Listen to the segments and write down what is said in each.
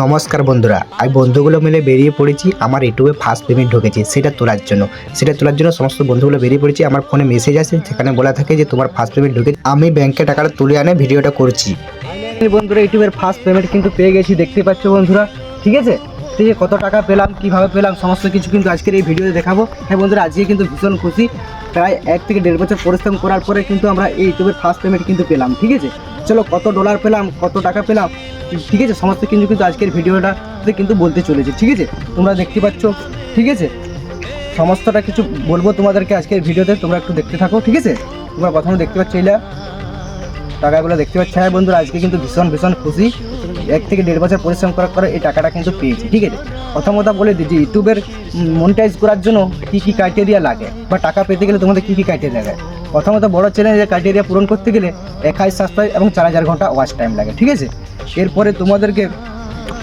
নমস্কার বন্ধুরা, আমি বন্ধুগুলো মিলে বেরিয়ে পড়েছি, আমার ইউটিউবে ফার্স্ট পেমেন্ট ঢুকেছে, সেটা তোলার জন্য। সেটা তোলার জন্য সমস্ত বন্ধুগুলো বেরিয়ে পড়েছি, আমার ফোনে মেসেজ আসে, সেখানে বলা থাকে যে তোমার ফার্স্ট পেমেন্ট ঢুকেছে, আমি ব্যাংকে টাকাটা তুলে আনে ভিডিওটা করছি। বন্ধুরা ইউটিউবের ফার্স্ট পেমেন্ট কিন্তু পেয়ে গেছি, দেখতে পাচ্ছ বন্ধুরা, ঠিক আছে? আছে, কত টাকা পেলাম, কীভাবে পেলাম, সমস্ত কিছু কিন্তু আজকের এই ভিডিওতে দেখাবো। হ্যাঁ বন্ধুরা, আজকে কিন্তু ভীষণ খুশি, প্রায় এক থেকে দেড় বছর পরিশ্রম করার পরে কিন্তু আমরা এই ইউটিউবের ফার্স্ট পেমেন্ট কিন্তু পেলাম, ঠিক আছে? চলো কত ডলার পেলাম, কত টাকা পেলাম ঠিক আছে, সমস্ত কিছু কিন্তু আজকের ভিডিওটাতে কিন্তু বলতে চলেছে, ঠিক আছে? তোমরা দেখতে পাচ্ছ, ঠিক আছে? সমস্তটা কিছু বলব তোমাদেরকে আজকের ভিডিওতে, তোমরা একটু দেখতে থাকো, ঠিক আছে? তোমরা প্রথমে দেখতে পাচ্ছ এইলা টাকাগুলো দেখতে পাচ্ছি। হ্যাঁ বন্ধুরা, আজকে কিন্তু ভীষণ ভীষণ খুশি। এক থেকে দেড় বছর পরিশ্রম করার পরে এই টাকাটা কিন্তু পেয়েছি, ঠিক আছে? প্রথমত বলে দিই যে ইউটিউবের মনিটাইজ করার জন্য কী কী ক্রাইটেরিয়া লাগে? বা টাকা পেতে গেলে তোমাদের কী কী ক্রাইটেরিয়া লাগে? প্রথমত বড় চ্যানেলের ক্রাইটেরিয়া পূরণ করতে গেলে এক হাজার সাবস্ক্রাইব এবং চার হাজার ঘণ্টা ওয়াচ টাইম লাগে, ঠিক আছে? এরপরে তোমাদেরকে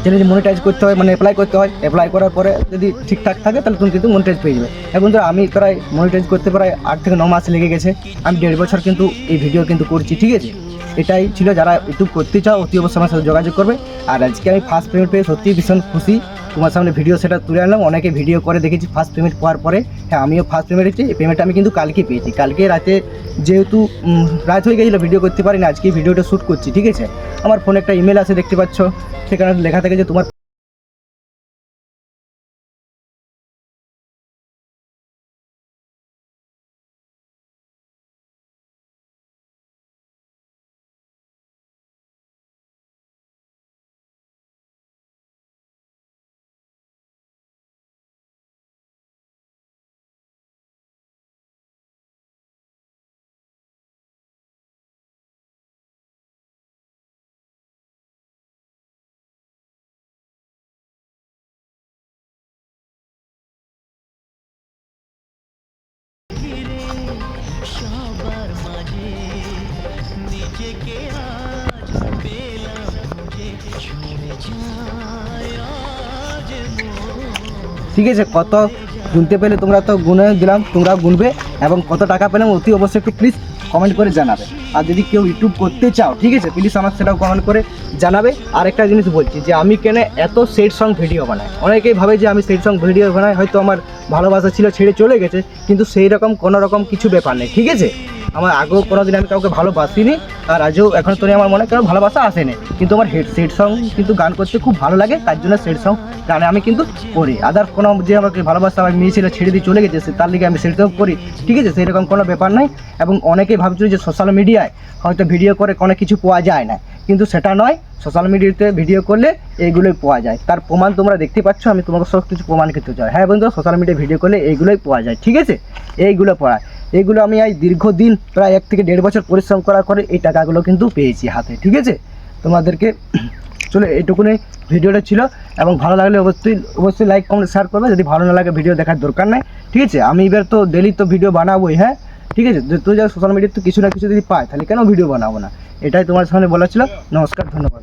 চ্যানেল মনিটাইজ করতে হয় মানে অ্যাপ্লাই করতে হয়। অ্যাপ্লাই করার পরে যদি ঠিকঠাক থাকে, তাহলে তুমি কিন্তু মনিটাইজ পেয়ে যাবে। এখন ধরো আমি প্রায় মনিটাইজ করতে প্রায় আট থেকে ন মাস লেগে গেছে। আমি দেড় বছর কিন্তু এই ভিডিও কিন্তু করছি, ঠিক আছে? এটাই ছিল যারা ইউটিউব করতে চাও, অতি অবশ্যই আমার সাথে যোগাযোগ করবে। আর আজকে আমি ফার্স্ট পেমেন্ট পেয়ে সত্যিই ভীষণ খুশি। তোমার সামনে ভিডিও সেটা তুলে আনলাম, অনেকে ভিডিও করে দেখেছি ফার্স্ট পেমেন্ট পাওয়ার পরে। হ্যাঁ আমিও ফার্স্ট পেমেন্ট হচ্ছে এই পেমেন্টটা আমি কিন্তু কালকে পেয়েছি। কালকে রাতে যেহেতু রাত হয়ে গেছিল ভিডিও করতে পারিনি, আজকে ভিডিওটা শ্যুট করছি, ঠিক আছে? আমার ফোনে একটা ইমেল আছে দেখতে পাচ্ছ, সেখানে লেখা থাকে যে তোমার ঠিক আছে, কত গুনতে পেলে তোমরা তো গুনে দিলাম, তোমরা গুনবে এবং কত টাকা পেলাম অতি অবশ্যই একটু প্লিজ কমেন্ট করে জানাবে। আর যদি কেউ ইউটিউব করতে চাও, ঠিক আছে প্লিজ আমার সেটাও কমেন্ট করে জানাবে। আর একটা জিনিস বলছি যে, আমি কেন এত সেট সং ভিডিও বানাই? অনেকেই ভাবে যে, আমি সেট সং ভিডিও বানাই, হয়তো আমার ভালোবাসা ছিল, ছেড়ে চলে গেছে, কিন্তু সেই রকম কোনো রকম কিছু ব্যাপার নেই, ঠিক আছে? আমার আগেও কোনো দিন আমি কাউকে ভালোবাসিনি। আর আজও এখন তো আমার মনে কারও ভালোবাসা আসেনি। কিন্তু আমার হেড সেট সং কিন্তু গান করতে খুব ভালো লাগে, তার জন্য সেট সং গানে আমি কিন্তু করি। আদার কোনো যে আমাকে ভালোবাসা আমার মেয়ে ছেলে ছেড়ে দিয়ে চলে গেছে তার লিগে আমি সেট সং করি। ঠিক আছে, সেরকম কোনো ব্যাপার নাই। এবং অনেকেই ভাবছিল যে সোশ্যাল মিডিয়ায় হয়তো ভিডিও করে কোনো কিছু পাওয়া যায় না। কিন্তু সেটা নয় সোশ্যাল মিডিয়াতে ভিডিও করলে এইগুলোই পাওয়া যায়। তার প্রমাণ তোমরা দেখতে পাচ্ছ, আমি তোমাকে সব কিছু প্রমাণ করতে চাই। হ্যাঁ বন্ধু সোশ্যাল মিডিয়ায় ভিডিও করলে এইগুলোই পাওয়া যায়। ঠিক আছে? এইগুলো পাওয়া এইগুলো আমি এই দীর্ঘদিন, প্রায় এক থেকে দেড় বছর পরিশ্রম করার পরে এই টাকাগুলো কিন্তু পেয়েছি হাতে, ঠিক আছে? তোমাদেরকে চলে এইটুকুনি ভিডিওটা ছিল, এবং ভালো লাগলে অবশ্যই অবশ্যই লাইক কমেন্ট শেয়ার করবে, যদি ভালো না লাগে ভিডিও দেখার দরকার নাই, ঠিক আছে? আমি এবার তো ডেলি তো ভিডিও বানাবোই হ্যাঁ? ঠিক আছে? তুই যা সোশ্যাল মিডিয়াতে কিছু না কিছু যদি পায় তাহলে কেন ভিডিও বানাবো না? এটাই তোমার সামনে বলা ছিল। নমস্কার, ধন্যবাদ।